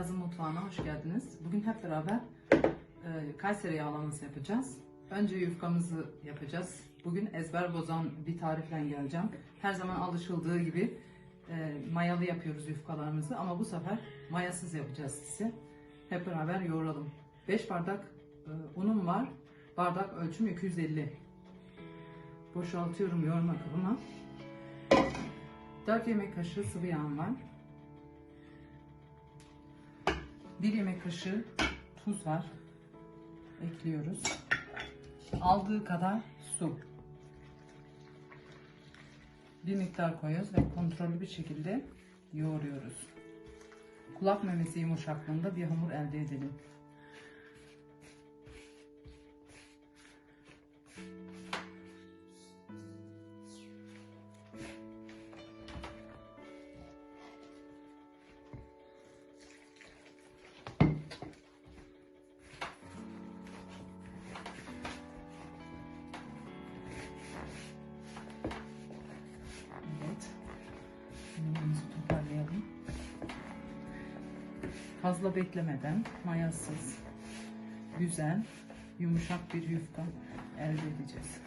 Ayaz'ın mutfağına hoş geldiniz. Bugün hep beraber e, Kayseri yağlaması yapacağız. Önce yufkamızı yapacağız. Bugün ezber bozan bir tarifle geleceğim. Her zaman alışıldığı gibi e, mayalı yapıyoruz yufkalarımızı ama bu sefer mayasız yapacağız size. Hep beraber yoğuralım. 5 bardak e, unum var. Bardak ölçüm 250. Boşaltıyorum yoğurma kabına. 4 yemek kaşığı sıvı yağım var. 1 yemek kaşığı tuz var. Ekliyoruz. Aldığı kadar su. Bir miktar koyuyoruz ve kontrollü bir şekilde yoğuruyoruz. Kulak memesi yumuşaklığında bir hamur elde edelim. Beklemeden mayasız, güzel, yumuşak bir yufka elde edeceğiz.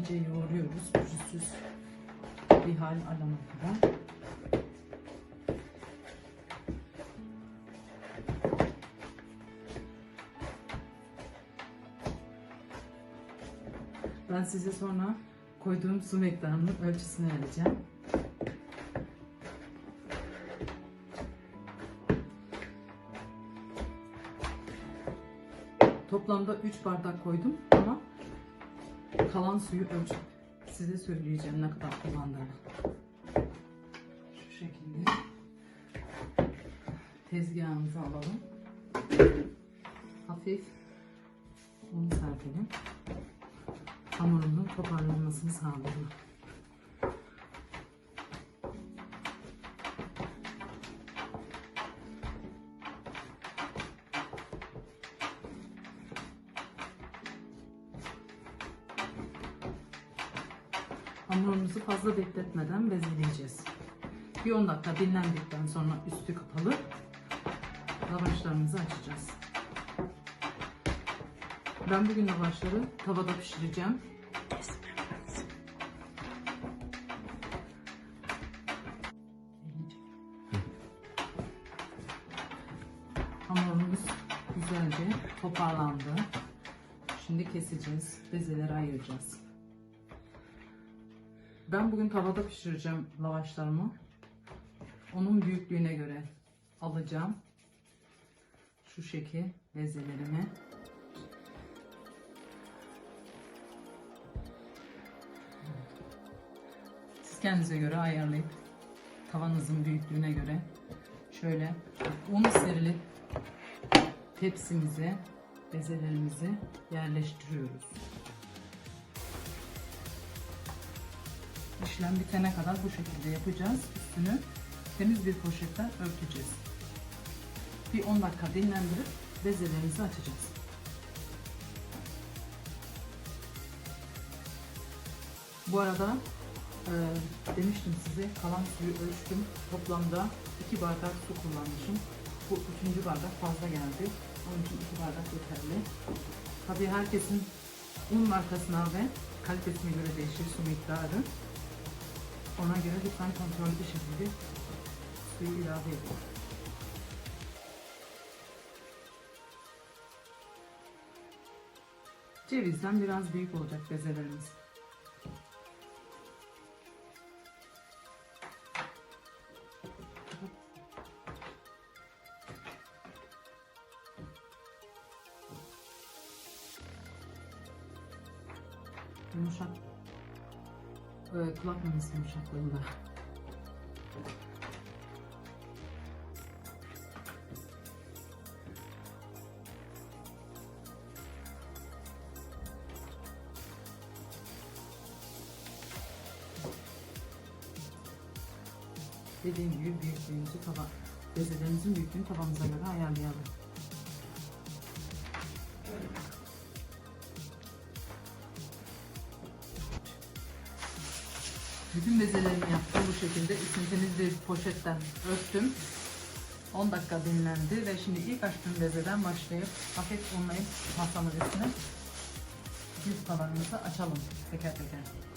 İyice yoğuruyoruz. Pürüzsüz bir hal alana kadar. Ben size sonra koyduğum su miktarının ölçüsünü vereceğim. Toplamda 3 bardak koydum kalan suyu ölçüp size söyleyeceğim ne kadar kullandığımı. Şu şekilde tezgahımızı alalım. Hafif un serpelim. Hamurunun toparlanmasını sağlayalım. Fazla bekletmeden bezeleyeceğiz. Bir 10 dakika dinlendikten sonra üstü kapalı lavaşlarımızı açacağız. Ben bugün lavaşları tavada pişireceğim. Hamurumuz güzelce toparlandı. Şimdi keseceğiz. Bezeleri ayıracağız. Ben bugün tavada pişireceğim lavaşlarımı. Onun büyüklüğüne göre alacağım. Şu şekil bezelerimi. Siz kendinize göre ayarlayıp tavanızın büyüklüğüne göre şöyle un serilip tepsimize bezelerimizi yerleştiriyoruz. İşlem bitene kadar bu şekilde yapacağız. Üstünü temiz bir poşetle örteceğiz. Bir 10 dakika dinlendirip bezelerimizi açacağız. Bu arada e, demiştim size kalan suyu ölçtüm. Toplamda 2 bardak su kullanmışım. Bu üçüncü bardak fazla geldi. Onun için 2 bardak yeterli. Tabii herkesin un markasına ve kalitesine göre değişir su miktarı. Ona göre lütfen kontrollü bir şekilde suyu ilave edin. Cevizden biraz büyük olacak bezelerimiz. Kulak memesi yumuşaklığında. Dediğim gibi büyüklüğümüzü tava, bezelerimizin büyüklüğünü tabamıza göre ayarlayalım. Bezelerimi yaptım bu şekilde. İçini temiz bir poşetten örttüm. 10 dakika dinlendi ve şimdi ilk açtığım bezeden başlayıp hafif unlayıp masamın üstüne yufkalarımızı açalım teker teker.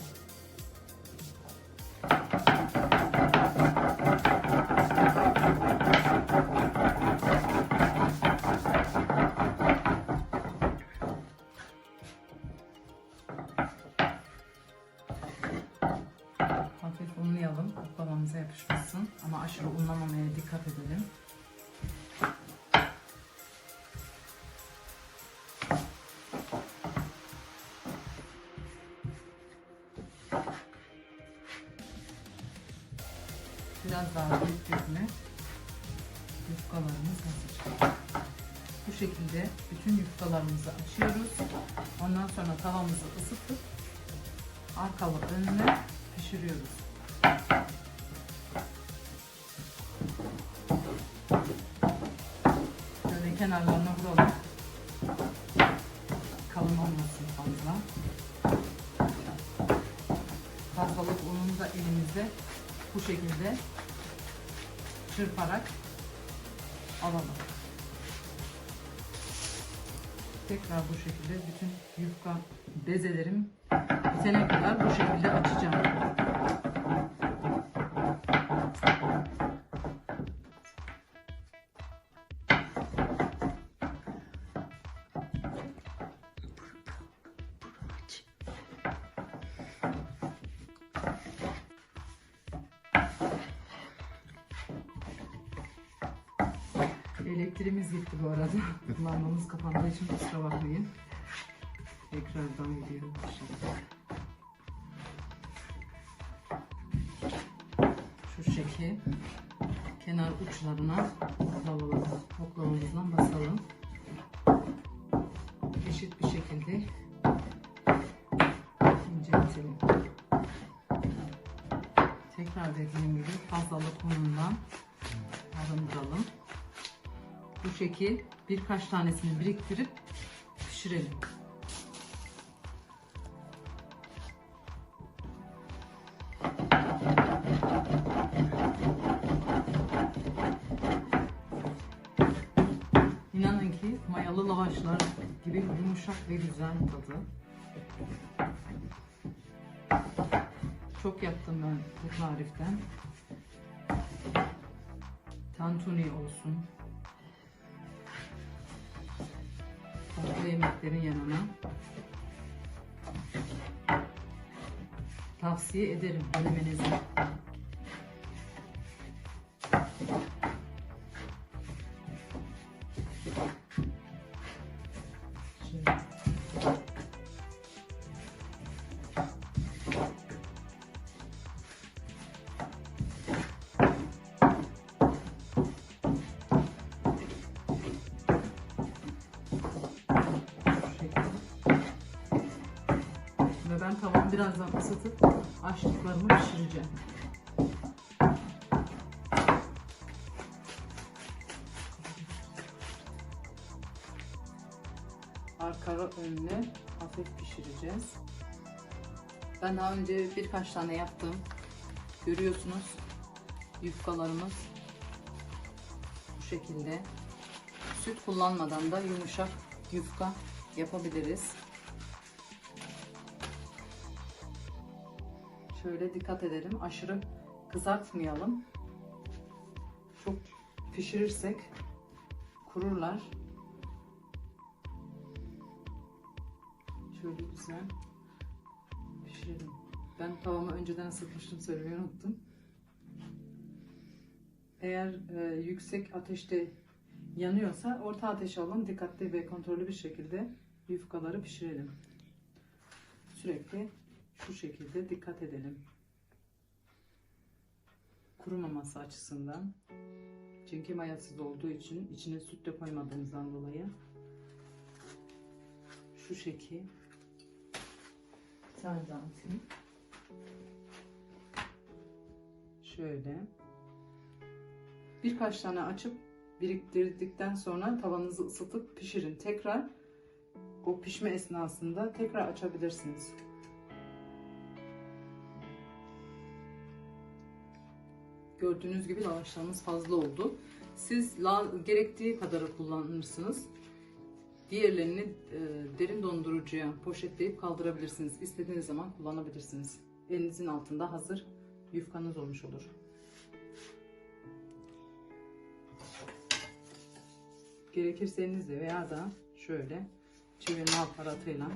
Yapışmasın. Ama aşırı unlamamaya dikkat edelim. Biraz daha büyüklüğüne yufkalarımız hazır. Bu şekilde bütün yufkalarımızı açıyoruz. Ondan sonra tavamızı ısıtıp arkalı önüne pişiriyoruz. Fazlalık ununu da elimizde bu şekilde çırparak alalım. Tekrar bu şekilde bütün yufka bezelerim bitene kadar bu şekilde açacağım. Bu arada. Lambamız kapandığı için kusura bakmayın. Tekrardan gidiyorum. Şu şekil kenar uçlarına oklavamızdan basalım. Eşit bir şekilde inceltelim. Tekrar dediğim gibi fazlalık unundan arındıralım. Bu şekil birkaç tanesini biriktirip pişirelim. İnanın ki mayalı lavaşlar gibi yumuşak ve güzel tadı. Çok yaptım ben bu tariften. Tantuni olsun. Farklı yemeklerin yanına. Tavsiye ederim denemenizi. Birazdan ısıtıp açtıklarımı pişireceğim. Arka önüne hafif pişireceğiz. Ben daha önce birkaç tane yaptım. Görüyorsunuz yufkalarımız bu şekilde. Süt kullanmadan da yumuşak yufka yapabiliriz. Şöyle dikkat edelim. Aşırı kızartmayalım. Çok pişirirsek kururlar. Şöyle güzel pişirelim. Ben tavamı önceden ısıtmıştım söylemeyi unuttum. Eğer e, yüksek ateşte yanıyorsa orta ateşe alın. Dikkatli ve kontrollü bir şekilde yufkaları pişirelim. Sürekli şu şekilde dikkat edelim. Kurumaması açısından. Çünkü mayasız olduğu için içine süt de koymadığımızdan dolayı. Şu şekil. Bir tane. Şöyle. Birkaç tane açıp biriktirdikten sonra tavanızı ısıtıp pişirin. Tekrar o pişme esnasında tekrar açabilirsiniz. Gördüğünüz gibi lavaşlarımız fazla oldu. Siz la, gerektiği kadarı kullanırsınız. Diğerlerini e, derin dondurucuya poşetleyip kaldırabilirsiniz. İstediğiniz zaman kullanabilirsiniz. Elinizin altında hazır yufkanız olmuş olur. Gerekirse elinizle veya da şöyle çevirme aparatıyla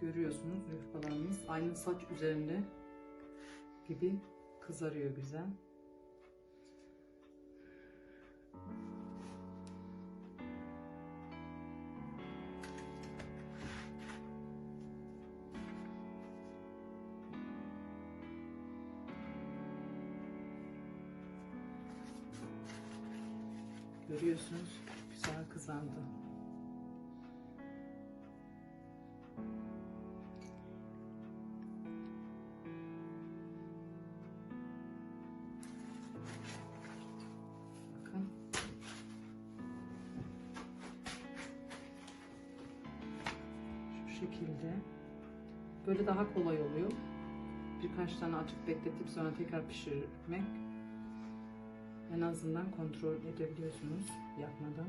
görüyorsunuz yufkalarımız aynı saç üzerinde gibi kızarıyor güzel. Böyle daha kolay oluyor. Birkaç tane açıp bekletip sonra tekrar pişirmek en azından kontrol edebiliyorsunuz yakmadan.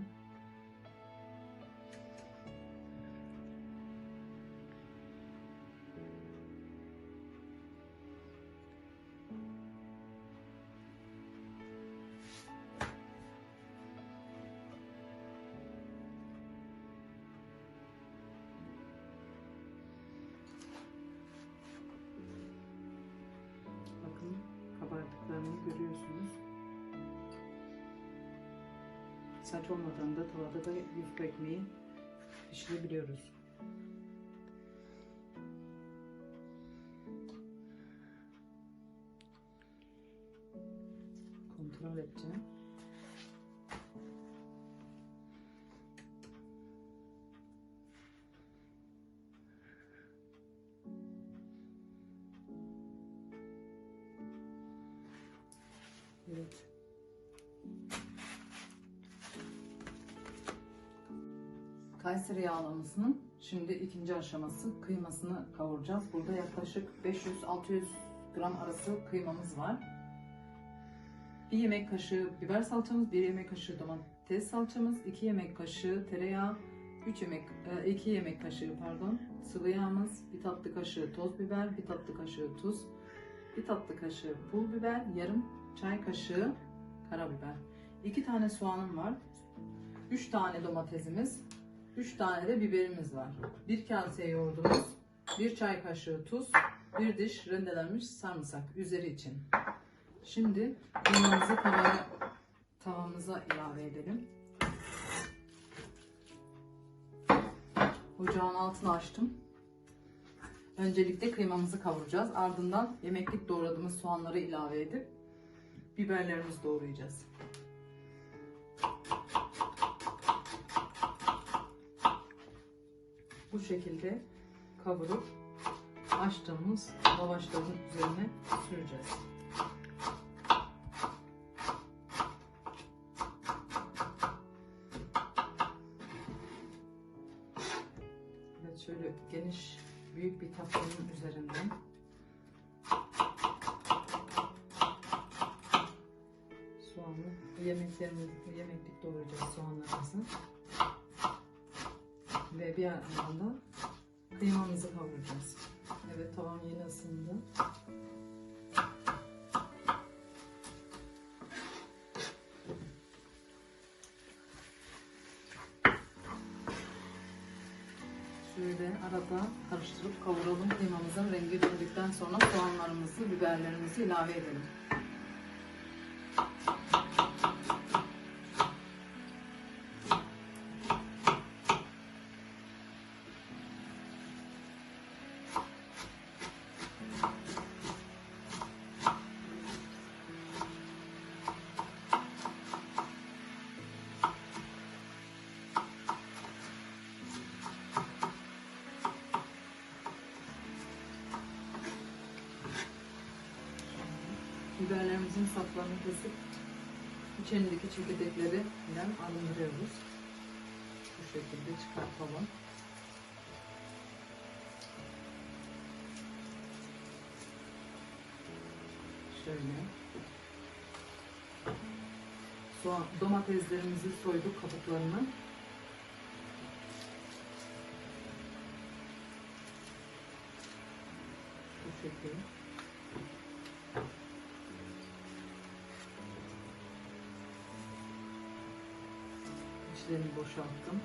Saç olmadan da tavada da yufka ekmeği pişirebiliyoruz. Kontrol edeceğim. Evet. Kayseri yağlamasının şimdi ikinci aşaması kıymasını kavuracağız. Burada yaklaşık 500-600 gram arası kıymamız var. Bir yemek kaşığı biber salçamız, bir yemek kaşığı domates salçamız, iki yemek kaşığı tereyağı, 3 yemek, 2 yemek kaşığı pardon sıvı yağımız, bir tatlı kaşığı toz biber, bir tatlı kaşığı tuz, bir tatlı kaşığı pul biber, yarım çay kaşığı karabiber. 2 tane soğanım var. 3 tane domatesimiz, 3 tane de biberimiz var. Bir kase yoğurdumuz, bir çay kaşığı tuz, bir diş rendelenmiş sarımsak üzeri için. Şimdi tavaya, tavamıza ilave edelim. Ocağın altını açtım. Öncelikle kıymamızı kavuracağız. Ardından yemeklik doğradığımız soğanları ilave edip biberlerimizi doğrayacağız. Bu şekilde kavurup açtığımız lavaşların üzerine süreceğiz. Evet şöyle geniş büyük bir tatlının üzerinden soğanlı yemeklerimizi yemeklik doğrayacağız soğanlarımızı ve bir yandan da kıymamızı kavuracağız. Evet tavam yeni ısındı. Şöyle arada karıştırıp kavuralım. Kıymamızın rengi döndükten sonra soğanlarımızı, biberlerimizi ilave edelim. biberlerimizin saplarını kesip içindeki çekirdekleri ile arındırıyoruz. Bu şekilde çıkartalım. Şöyle. Soğan, domateslerimizi soyduk kabuklarını. Boşalttım.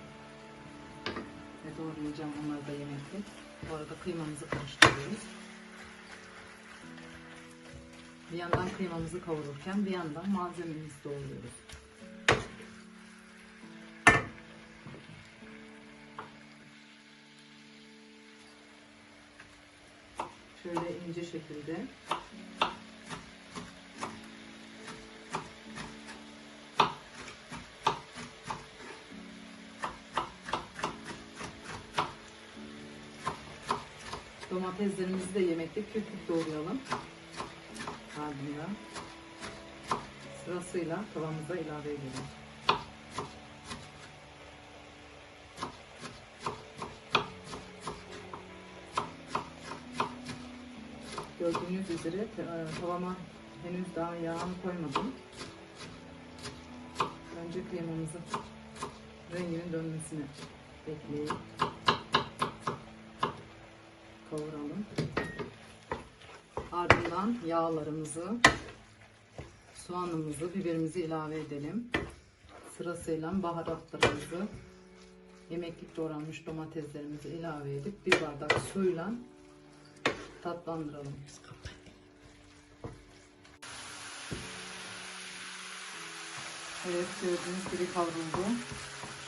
Ve doğrayacağım onları da yemekte. Bu arada kıymamızı karıştırıyoruz. Bir yandan kıymamızı kavururken bir yandan malzememizi doğruyoruz. Şöyle ince şekilde Domateslerimizi de yemekte küp küp doğrayalım. Ardından sırasıyla tavamıza ilave edelim. Gördüğünüz üzere e, tavama henüz daha yağını koymadım. Önce kıymamızın renginin dönmesini bekleyelim. Kavuralım. Ardından yağlarımızı, soğanımızı, biberimizi ilave edelim. Sırasıyla baharatlarımızı, yemeklik doğranmış domateslerimizi ilave edip bir bardak suyla tatlandıralım. Evet gördüğünüz gibi kavruldu.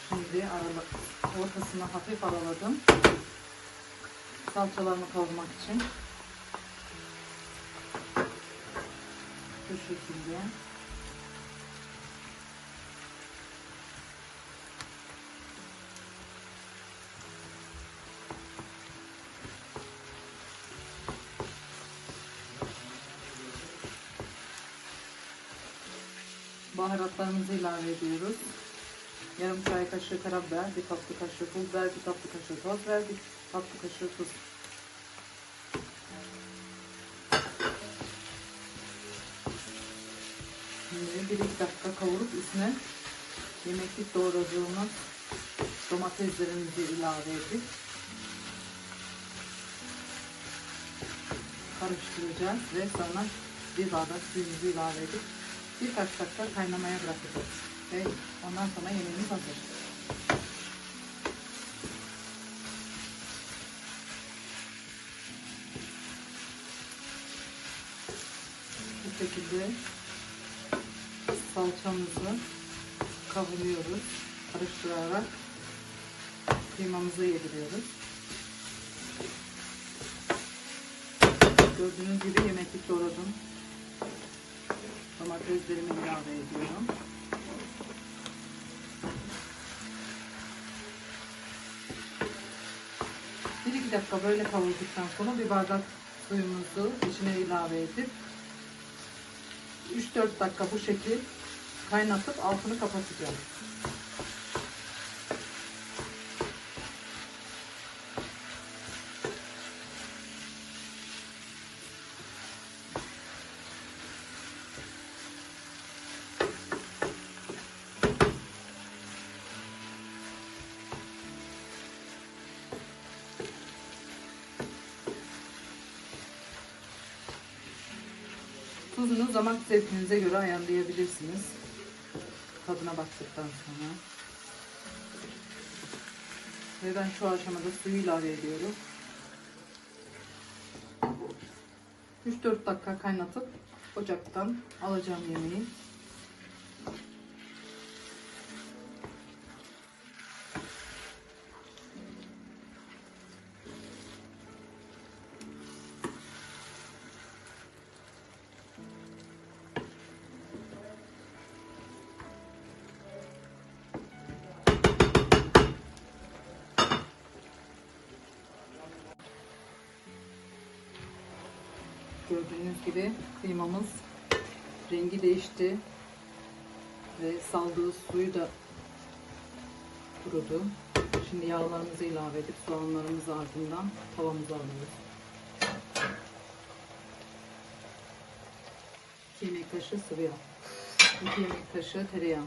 Şimdi arala, ortasını hafif araladım. Salçalarını kavurmak için. Bu şekilde. Baharatlarımızı ilave ediyoruz. Yarım çay kaşığı karabiber, bir tatlı kaşığı pul biber, bir tatlı kaşığı toz biber, tatlı kaşığı tuz. Şimdi bir iki dakika kavurup üstüne yemeklik doğradığımız domateslerimizi ilave edip karıştıracağız ve sonra bir bardak suyumuzu ilave edip birkaç dakika kaynamaya bırakacağız. Ve ondan sonra yemeğimiz hazır. Şekilde salçamızı kavuruyoruz. Karıştırarak kıymamızı yediriyoruz. Gördüğünüz gibi yemeklik doğradım. Domateslerimi ilave ediyorum. Bir iki dakika böyle kavurduktan sonra bir bardak suyumuzu içine ilave edip 3-4 dakika bu şekil kaynatıp altını kapatacağım. Tuzunu zaman zevkinize göre ayarlayabilirsiniz. Tadına baktıktan sonra. Ve ben şu aşamada suyu ilave ediyorum. 3-4 dakika kaynatıp ocaktan alacağım yemeği. Gördüğünüz gibi kıymamız rengi değişti ve saldığı suyu da kurudu. Şimdi yağlarımızı ilave edip soğanlarımızı ardından tavamıza alıyoruz. 2 yemek kaşığı sıvı yağ. 2 yemek kaşığı tereyağı.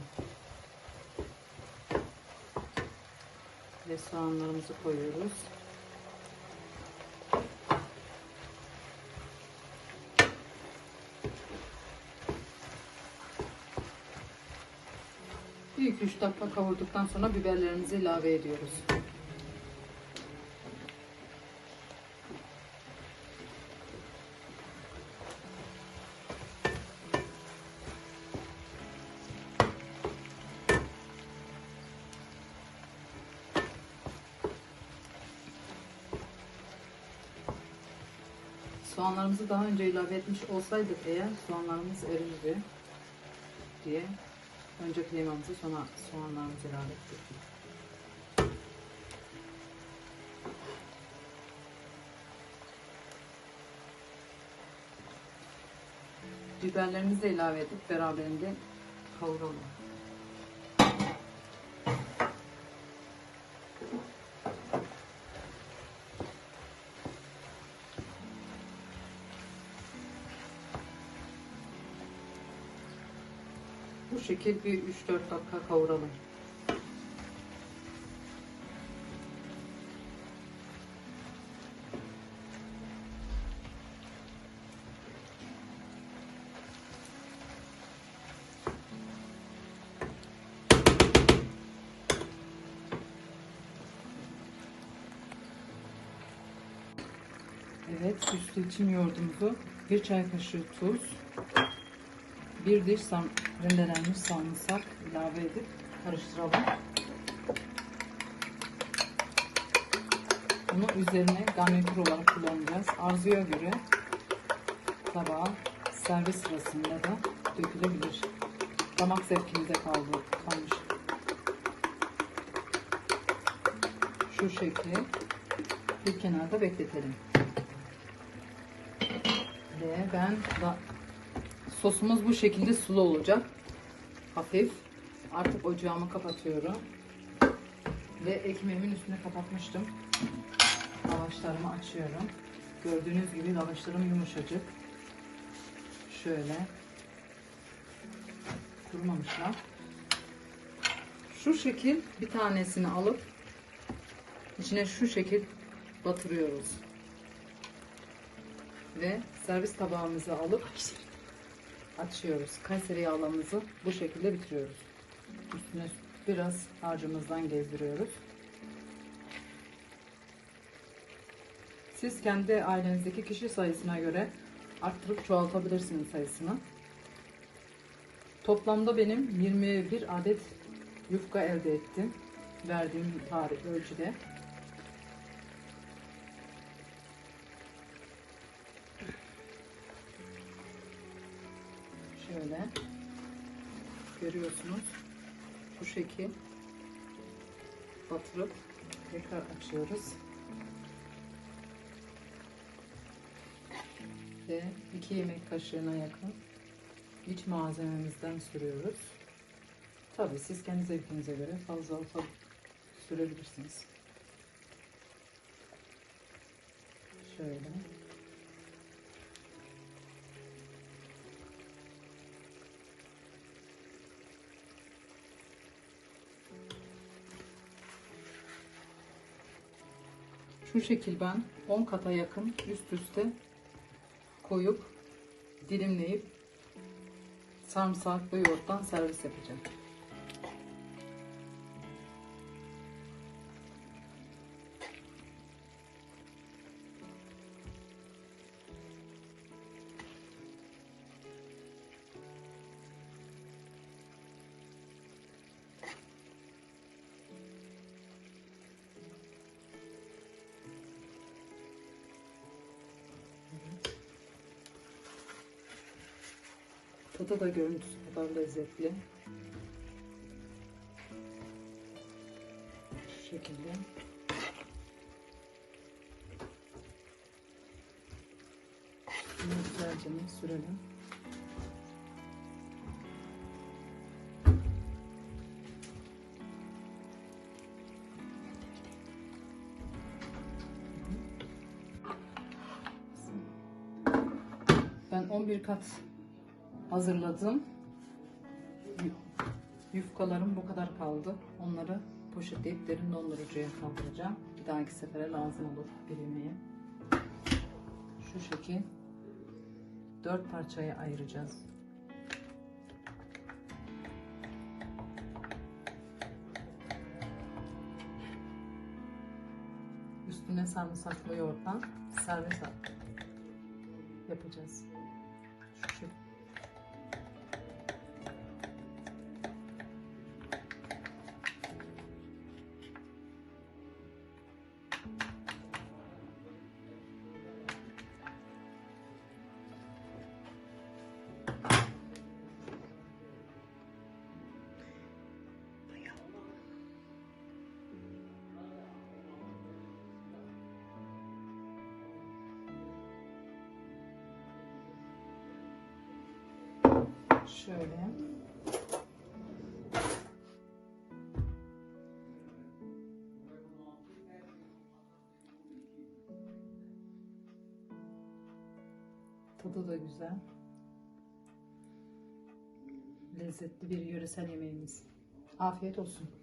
Ve soğanlarımızı koyuyoruz. Bir iki üç dakika kavurduktan sonra biberlerimizi ilave ediyoruz. Soğanlarımızı daha önce ilave etmiş olsaydık eğer soğanlarımız erirdi diye önce kıymamızı sonra soğanlarımızı ilave ettik. Biberlerimizi de ilave edip beraberinde kavuralım. Şekil bir 3-4 dakika kavuralım. Evet, süslü için yoğurdumuzu bir çay kaşığı tuz, bir diş sam rendelenmiş sarımsak ilave edip karıştıralım. Bunu üzerine garnitür olarak kullanacağız. Arzuya göre tabağa servis sırasında da dökülebilir. Damak zevkimize kaldı, kalmış. Şu şekli bir kenarda bekletelim. Ve ben da Sosumuz bu şekilde sulu olacak. Hafif. Artık ocağımı kapatıyorum. Ve ekmeğimin üstüne kapatmıştım. Lavaşlarımı açıyorum. Gördüğünüz gibi lavaşlarım yumuşacık. Şöyle. Kurumamışlar. Şu şekil bir tanesini alıp içine şu şekil batırıyoruz. Ve servis tabağımızı alıp açıyoruz. Kayseri yağlamızı bu şekilde bitiriyoruz. Üstüne biraz harcımızdan gezdiriyoruz. Siz kendi ailenizdeki kişi sayısına göre arttırıp çoğaltabilirsiniz sayısını. Toplamda benim 21 adet yufka elde ettim. Verdiğim tarih ölçüde. Şöyle görüyorsunuz. Bu şekil batırıp tekrar açıyoruz. Ve 2 yemek kaşığına yakın iç malzememizden sürüyoruz. Tabi siz kendi zevkinize göre fazla fazla sürebilirsiniz. Şöyle. Şu şekil ben 10 kata yakın üst üste koyup dilimleyip sarımsaklı yoğurttan servis yapacağım. Burada da görüntüsü kadar lezzetli. Şu şekilde. Bunu güzelce sürelim. Ben 11 kat hazırladım. Yu- Yufkalarım bu kadar kaldı. Onları poşetleyip derin dondurucuya kaldıracağım. Bir dahaki sefere lazım olur bir yemeğe. Şu şekil dört parçaya ayıracağız. Üstüne sarımsaklı yoğurttan servis yapacağız. Şöyle. Tadı da güzel. Lezzetli bir yöresel yemeğimiz. Afiyet olsun.